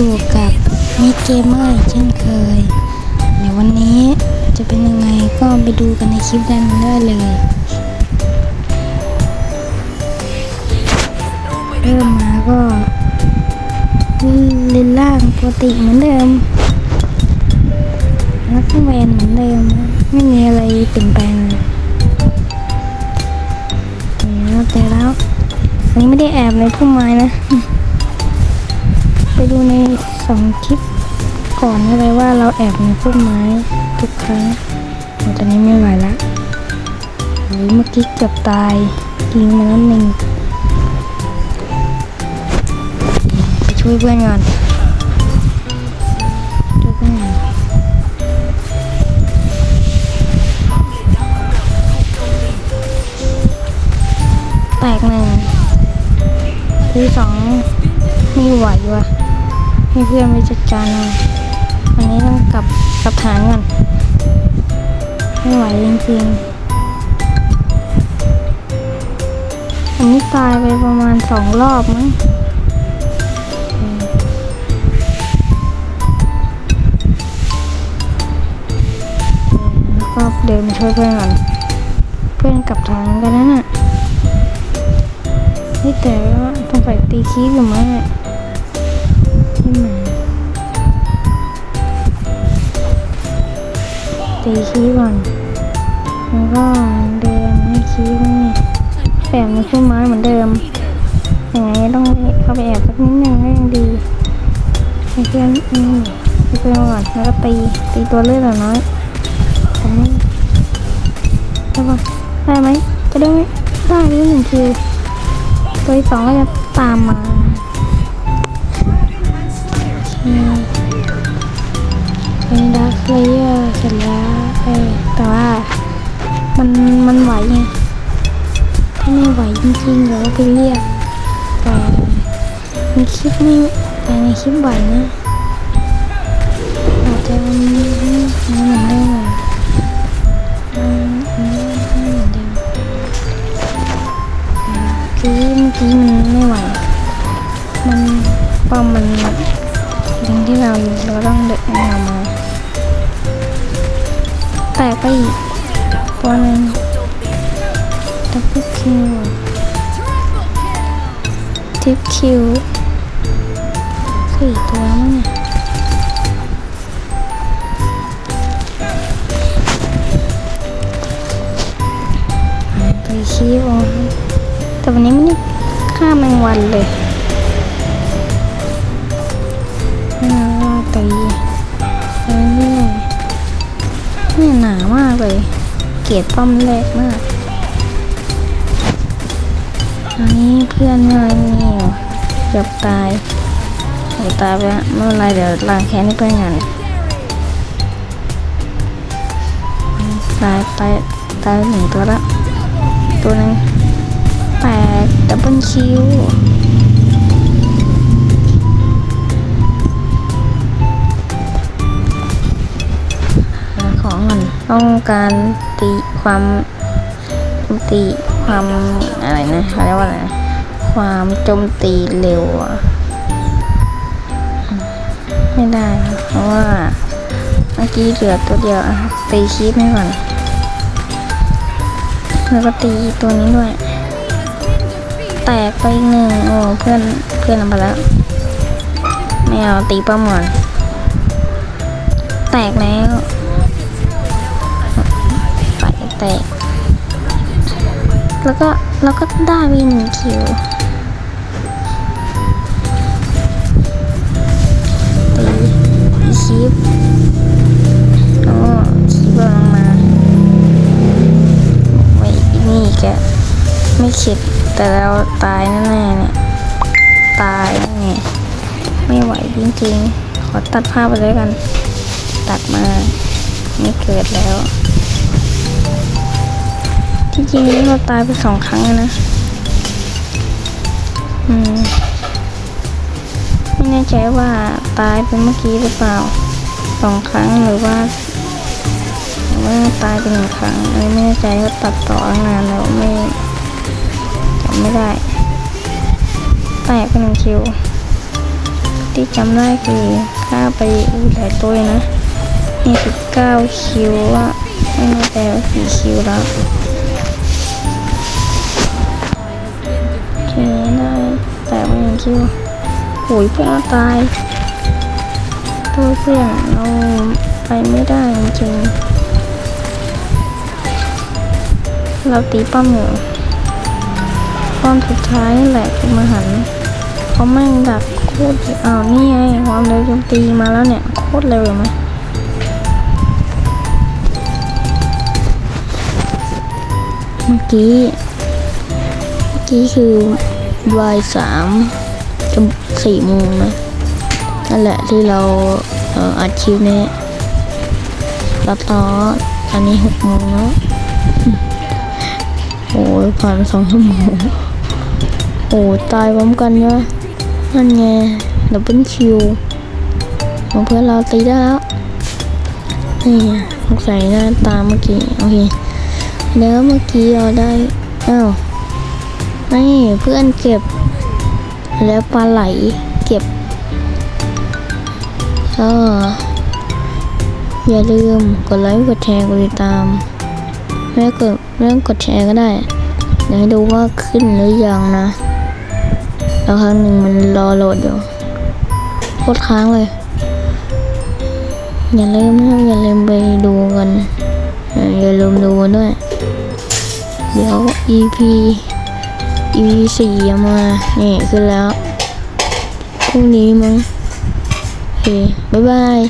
อยู่กับมิเกมเมอร์เช่นเคย เดี๋ยววันนี้จะเป็นยังไงก็ไปดูกันในคลิปนั้นได้เลยเริ่มมาก็เล่นล่างปกติเหมือนเดิมแล้วก็แวนเหมือนเดิม ไม่มีอะไรเปลี่ยนแปลงเลยแล้วแต่แล้วอันนี้ไม่ได้แอบในพุ่มไม้นะ ไปดูในสองคลิปก่อนอะไรว่าเราแอบในพุ่มไม้ทุกครั้งตอนนี้ไม่ไหวละโอ้ยเมื่อกี้เกือบตายยิงมาแล้วหนึ่งไปช่วยเพื่อนก่อนช่วยเพื่อนก่อนแตกหนึ่งทีสองไม่ไหวว่ะ ให้เพื่อนไปจัดการเอาอันนี้ต้องกลับกลับฐานก่อนไม่ไหวจริงๆอันนี้ตายไปประมาณสองรอบมั้งแล้วก็เดินช่วยเพื่อนก่อนเพื่อนกลับฐานกันนั่นน่ะนี่แต่ว่าต้องใส่ตีคีบอยู่มั้งเนี่ย ตีคีบก่อนแล้วก็เดินให้คีบนี่แอบในพุ่มไม้เหมือนเดิมยังไงต้องเข้าไปแอบสักนิดนึงก็ยังดีให้เพื่อนอืมเพื่อนก่อนแล้วก็ตีตีตัวเลือดเหลือน้อยทำนี่ได้ปะได้ไหมจะได้ไหมได้ด้วยหนึ่งคิวตัวที่สองก็จะตามมาโอเคเป็นดักเลเยอร์ มันมันไหวไงถ้าไม่ไหวจริงๆเดี๋ยวเราไปเรียกแต่ในคลิปไม่แต่ในคลิปไหวนะอาจจะมันไม่เหมือนเดิมอะอืมอืมไม่เหมือนเดิมเมื่อกี้เมื่อกี้มันไม่ไหว มันป้อมมันยิงที่เราอยู่เราต้องเดินเอามา แตกไปอีก ตัวหนึงดับเบิลคิวทิปคิวสี่ตัวมั้งเนี่ยไปคีบเอาแต่วันนี้ไม่ได้ฆ่าแมงวันเลยน่าว่าตีเรื่อยเนี่ยหนามากเลย เกียดป้อมแรกมากอันนี้เพื่อนอะไรนี่เกือบตายโอ้ตายไปแล้วไม่เป็นไรเดี๋ยวล้างแค้นให้เพื่อนกันตายไปตายหนึ่งตัวละตัวหนึงแปดดับเบิลคิว ต้องการตีความตีความอะไรนะเขาเรียกว่าอะไรนะความโจมตีเร็วอะไม่ได้ เพราะว่าเมื่อกี้เหลือตัวเดียวอะตีคีบให้ก่อนแล้วก็ตีตัวนี้ด้วย แตกไปหนึ่งโอ้เพื่อนเพื่อนเอาไปแล้วไม่เอาตีป้อมก่อนแตกแล้ว แตก แล้วก็แล้วก็ได้วีหนึ่งคิวตีคีบโอ้คีบลงมาไว้อีนี่แกไม่คิดแต่เราตายแน่ๆเนี่ย ตายแน่ไม่ไหวจริงๆ ขอตัดภาพไปเลยกัน ตัดมา ไม่เกิดแล้ว จริงๆนี่เราตายไปสองครั้งแล้วนะ อืม ไม่แน่ใจว่าตายไปเมื่อกี้หรือเปล่าสองครั้งหรือว่าหรือว่าตายไปหนึ่งครั้งอันนี้ไม่แน่ใจว่าตัดต่อนานแล้วไม่จำไม่ได้แตกไปหนึ่งคิว ที่จำได้คือฆ่าไปอู้หลายตัวนะนี่สิบเก้าคิวอะไม่แน่ใจว่ากี่คิวแล้ว ชิวโหยเพื่อนเราตายตัวเพื่อนเราไปไม่ได้จริงเราตีป้อมอยู่ป้อมสุดท้ายแหละคือมหันเขาแม่งดักโคตรอ้าวนี่ไงความเร็วโจมตีมาแล้วเนี่ย โคตรเร็วเลยไหมเมื่อกี้ เมื่อกี้คือบ่ายสาม กับสี่โมงนะนั่นแหละที่เราเอ่ออัดคลิปนี้ตัดต่อตอนนี้หกโมงแล้วโอ้ยผ่านสองชั่วโมงโอ้ตายพร้อมกันเนอะนั่นไงดับเบิลคิวของเพื่อนเราตีได้แล้วนี่ไงสงสัยหน้าตาเมื่อกี้โอเคแล้วเมื่อกี้เราได้อ้าวนี่เพื่อนเก็บ แล้วปลาไหลเก็บก็อย่าลืมกดไลค์กดแชร์กดติดตามแล้วกดเรื่องกดแชร์ก็ได้เดี๋ยวให้ดูว่าขึ้นหรือยังนะแล้วครั้งหนึ่งมันรอโหลดอยู่โคตรค้างเลย อย่าลืมนะอย่าลืมไปดูกันอย่าลืมดูกันด้วย เดี๋ยว EP EP สี่มา นี่ขึ้นแล้ว พรุ่งนี้มั้งโอเค บ๊ายบาย